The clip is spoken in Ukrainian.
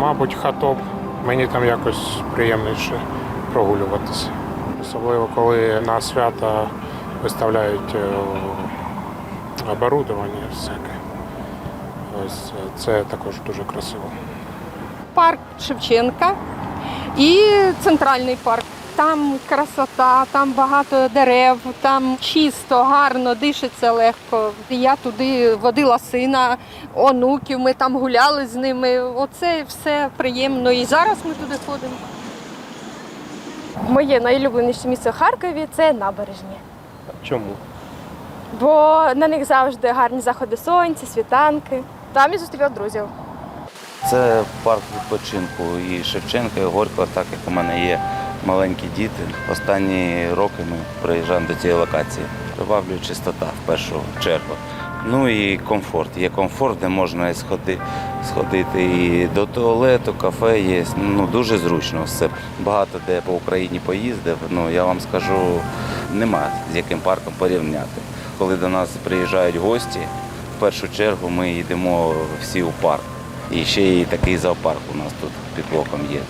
мабуть, хатоп. Мені там якось приємніше прогулюватися. Особливо, коли на свята виставляють е, оборудовання всяке. Ось е, це також дуже красиво. парк Шевченка і центральний парк. Там красота, там багато дерев, там чисто, гарно, дишиться легко. Я туди водила сина, онуків, ми там гуляли з ними. Оце все приємно. І зараз ми туди ходимо. Моє найулюбленіше місце в Харкові це набережні. Чому? Бо на них завжди гарні заходи сонця, світанки. Там я зустріла друзів. Це парк відпочинку і Шевченка, і Горького, так як у мене є маленькі діти. Останні роки ми приїжджаємо до цієї локації. Приваблює чистота в першу чергу. Ну і комфорт. Є комфорт, де можна і сходи, сходити і до туалету, кафе є. Ну дуже зручно все. Багато де по Україні поїздив. Ну я вам скажу, нема з яким парком порівняти. Коли до нас приїжджають гості, в першу чергу ми йдемо всі у парк. І ще й такий зоопарк у нас тут під боком є.